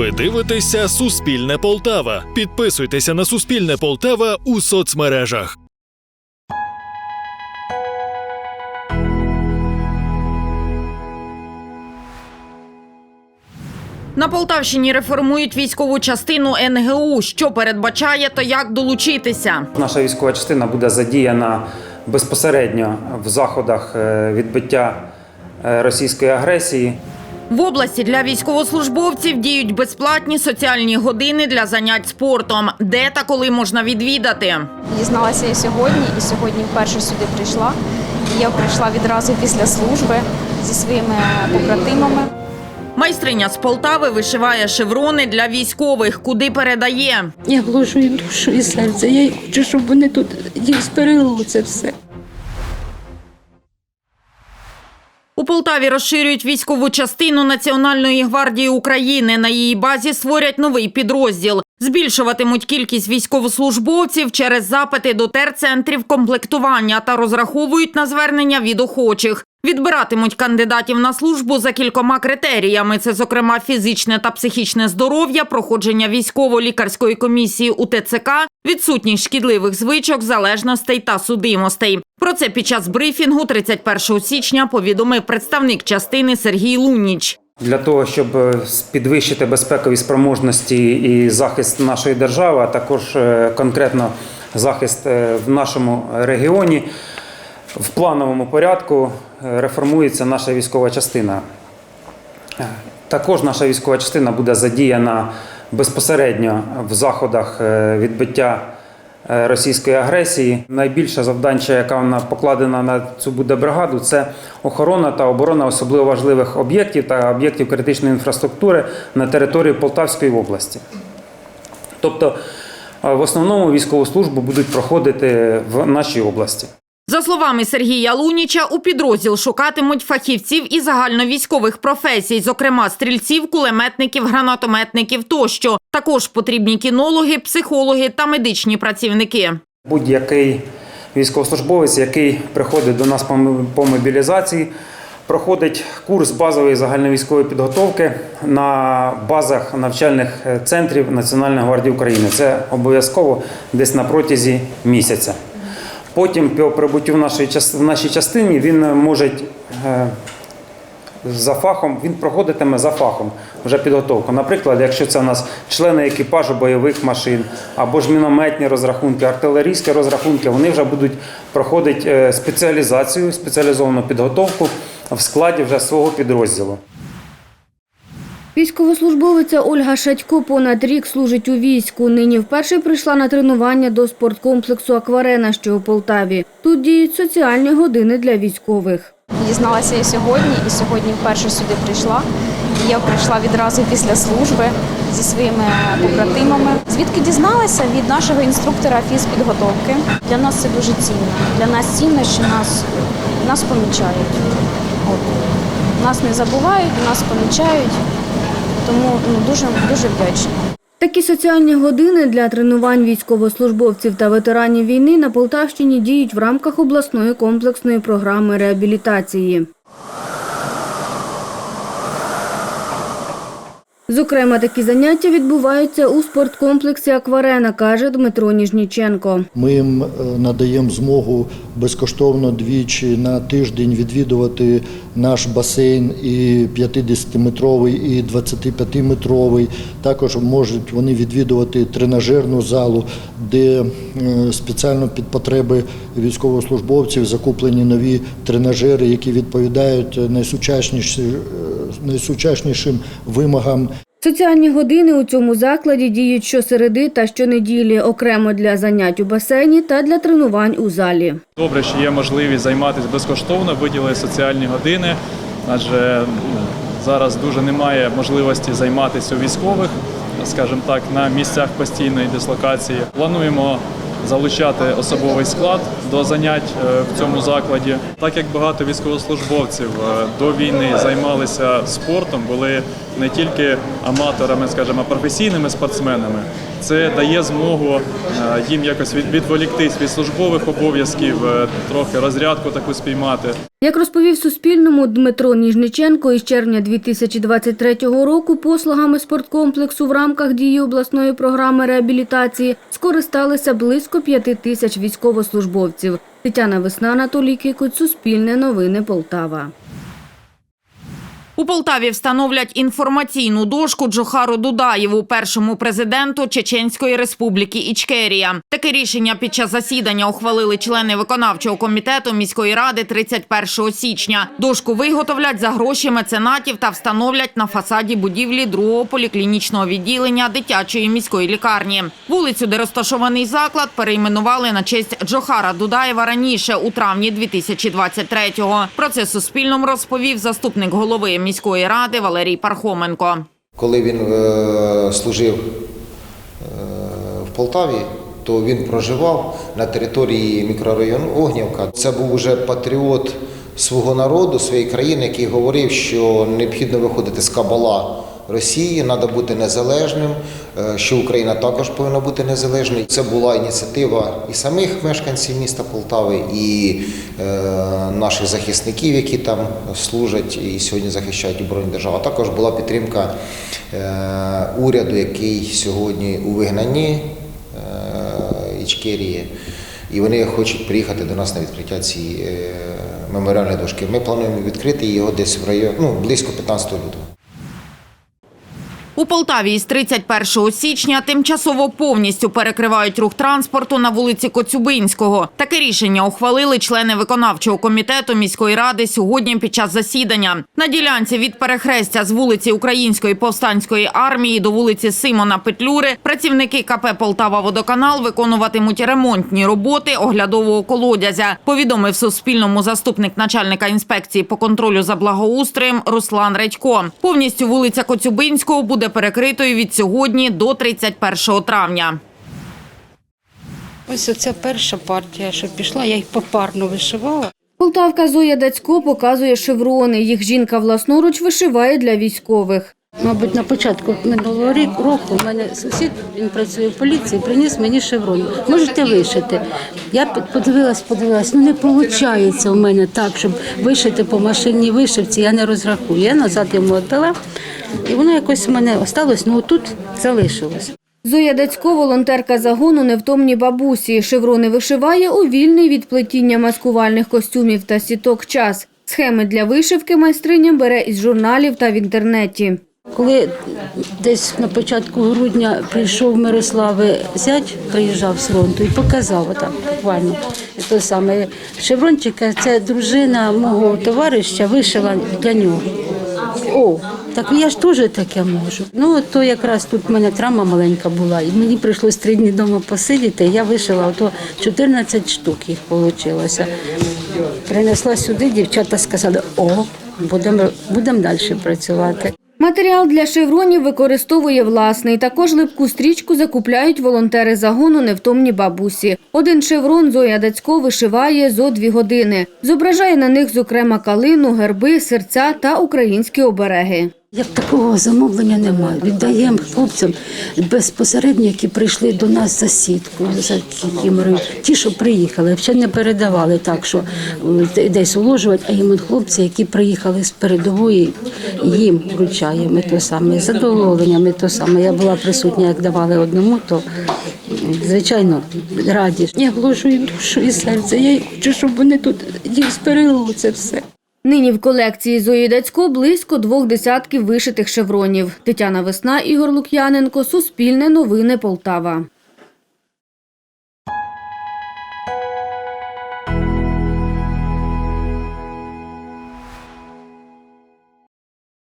Ви дивитеся Суспільне Полтава. Підписуйтеся на Суспільне Полтава у соцмережах. На Полтавщині реформують військову частину НГУ. Що передбачає та як долучитися? Наша військова частина буде задіяна безпосередньо в заходах е, відбиття е, російської агресії. В області для військовослужбовців діють безплатні соціальні години для занять спортом. Де та коли можна відвідати? Дізналася я сьогодні, і сьогодні вперше сюди прийшла. Я прийшла відразу після служби зі своїми побратимами. Майстриня з Полтави вишиває шеврони для військових, куди передає. Я вложу і душу, і серце. Я хочу, щоб вони тут їх зберегли це все. Полтаві розширюють військову частину Національної гвардії України. На її базі створять новий підрозділ. Збільшуватимуть кількість військовослужбовців через запити до терцентрів комплектування та розраховують на звернення від охочих. Відбиратимуть кандидатів на службу за кількома критеріями: це, зокрема, фізичне та психічне здоров'я, проходження військово-лікарської комісії у ТЦК, відсутність шкідливих звичок, залежностей та судимостей. Про це під час брифінгу 31 січня повідомив представник частини Сергій Луніч. Для того, щоб е, підвищити безпекові спроможності і захист нашої держави, а також е, конкретно захист е, в нашому регіоні, в плановому порядку реформується наша військова частина. Е, Також наша військова частина буде задіяна безпосередньо в заходах е, відбиття е, російської агресії. Найбільша завданча, яка вона покладена на цю буде бригаду, це охорона та оборона особливо важливих об'єктів та об'єктів критичної інфраструктури на території Полтавської області. Тобто, в основному військову службу будуть проходити в нашій області. За словами Сергія Луніча, у підрозділ шукатимуть фахівців із загальновійськових професій, зокрема стрільців, кулеметників, гранатометників тощо. Також потрібні кінологи, психологи та медичні працівники. Будь-який військовослужбовець, який приходить до нас по мобілізації, проходить курс базової загальновійськової підготовки на базах навчальних е, центрів Національної гвардії України. Це обов'язково десь на протязі місяця. Потім по прибуттю в нашій, в нашій частині він може е, за фахом, він проходитиме за фахом вже підготовку. Наприклад, якщо це у нас члени екіпажу бойових машин або ж мінометні розрахунки, артилерійські розрахунки, вони вже будуть проходити е, спеціалізацію, спеціалізовану підготовку в складі вже свого підрозділу. Військовослужбовиця Ольга Шатько понад рік служить у війську. Нині вперше прийшла на тренування до спорткомплексу Акварена, що у Полтаві. Тут діють соціальні години для військових. Дізналася я сьогодні, і сьогодні вперше сюди прийшла. Я прийшла відразу після служби зі своїми побратимами. Звідки дізналася від нашого інструктора фізпідготовки. Для нас це дуже цінно. Для нас цінно, що нас, нас помічають. От. Нас не забувають, нас помічають. Тому ну, дуже, дуже вдячна. Такі соціальні години для тренувань військовослужбовців та ветеранів війни на Полтавщині діють в рамках обласної комплексної програми реабілітації. Зокрема, такі заняття відбуваються у спорткомплексі Акварена, каже Дмитро Ніжніченко. Ми їм е, надаємо змогу безкоштовно двічі на тиждень відвідувати наш басейн і 50-метровий, і 25-метровий. Також можуть вони відвідувати тренажерну залу, де е, спеціально під потреби військовослужбовців закуплені нові тренажери, які відповідають найсучасніші- е, найсучаснішим вимогам Соціальні години у цьому закладі діють щосереди та щонеділі, окремо для занять у басейні та для тренувань у залі. Добре, що є можливість займатися безкоштовно, виділили соціальні години, адже ну, зараз дуже немає можливості займатися у військових, скажімо так, на місцях постійної дислокації. Плануємо залучати особовий склад до занять е, в цьому закладі. Так як багато військовослужбовців е, до війни займалися спортом, були не тільки аматорами, скажімо, а професійними спортсменами. Це дає змогу е, їм якось від- відволіктись від службових обов'язків, е, трохи розрядку таку спіймати. Як розповів Суспільному Дмитро Ніжниченко, із червня 2023 року послугами спорткомплексу в рамках дії обласної програми реабілітації скористалися близько п'яти тисяч військовослужбовців. Тетяна Весна, Анатолій Кикуть, Суспільне новини Полтава. У Полтаві встановлять інформаційну дошку Джохару Дудаєву, першому президенту Чеченської республіки Ічкерія. Таке рішення під час засідання ухвалили члени виконавчого комітету міської ради 31 січня. Дошку виготовлять за гроші меценатів та встановлять на фасаді будівлі другого поліклінічного відділення дитячої міської лікарні. Вулицю, де розташований заклад, перейменували на честь Джохара Дудаєва раніше у травні 2023-го. Про це Суспільному розповів заступник голови міської ради Валерій Пархоменко. Коли він е, служив е, в Полтаві, то він проживав на території мікрорайону Огнівка. Це був уже патріот свого народу, своєї країни, який говорив, що необхідно виходити з кабала Росії, треба бути незалежним, що Україна також повинна бути незалежною. Це була ініціатива і самих мешканців міста Полтави, і е, наших захисників, які там служать і сьогодні захищають оборону держави. Також була підтримка е, уряду, який сьогодні у вигнанні е, Ічкерії. І вони хочуть приїхати до нас на відкриття цієї е, меморіальної дошки. Ми плануємо відкрити його десь в районі ну, близько 15 лютого. У Полтаві із 31 січня тимчасово повністю перекривають рух транспорту на вулиці Коцюбинського. Таке рішення ухвалили члени виконавчого комітету міської ради сьогодні під час засідання. На ділянці від перехрестя з вулиці Української повстанської армії до вулиці Симона Петлюри працівники КП Полтава Водоканал виконуватимуть ремонтні роботи оглядового колодязя. Повідомив Суспільному заступник начальника інспекції по контролю за благоустроєм Руслан Редько. Повністю вулиця Коцюбинського буде перекритою від сьогодні до 31 травня. Ось оця перша партія, що пішла, я їх попарно вишивала. Полтавка Зоя Дацько показує шеврони. Їх жінка власноруч вишиває для військових. Мабуть, на початку минулого року в мене сусід, він працює в поліції, приніс мені шеврон. Можете вишити. Я подивилась, подивилась, ну не виходить у мене так, щоб вишити по машинній вишивці, я не розрахую. Я назад йому віддала, і воно якось у мене осталось, ну тут залишилось. Зоя Дацько – волонтерка загону «Невтомні бабусі». Шеврони вишиває у вільний від плетіння маскувальних костюмів та сіток час. Схеми для вишивки майстриня бере із журналів та в інтернеті. Коли десь на початку грудня прийшов Мирослав зять, приїжджав з фронту і показав отак буквально те саме шеврончика. Це дружина мого товариша вишила для нього. О, так я ж теж таке можу. Ну то якраз тут в мене травма маленька була, і мені прийшлось три дні вдома посидіти. Я вишила ото 14 штук їх вийшло. Принесла сюди, дівчата сказали, о, будемо будем далі працювати. Матеріал для шевронів використовує власний. Також липку стрічку закупляють волонтери загону «Невтомні бабусі». Один шеврон Зоя Дацько вишиває зо дві години. Зображає на них, зокрема, калину, герби, серця та українські обереги. Як такого замовлення немає. Віддаємо хлопцям безпосередньо, які прийшли до нас за сітку, за кікімерою. Ті, що приїхали, ще не передавали так, що десь уложувати, а їм хлопці, які приїхали з передової, їм вручаємо то саме. З задоволенням то саме. Я була присутня, як давали одному, то звичайно раді. Я вложу душу, і серце. Я хочу, щоб вони тут їх зберегли це все. Нині в колекції Зої Дацько близько двох десятків вишитих шевронів. Тетяна Весна, Ігор Лук'яненко, Суспільне новини Полтава.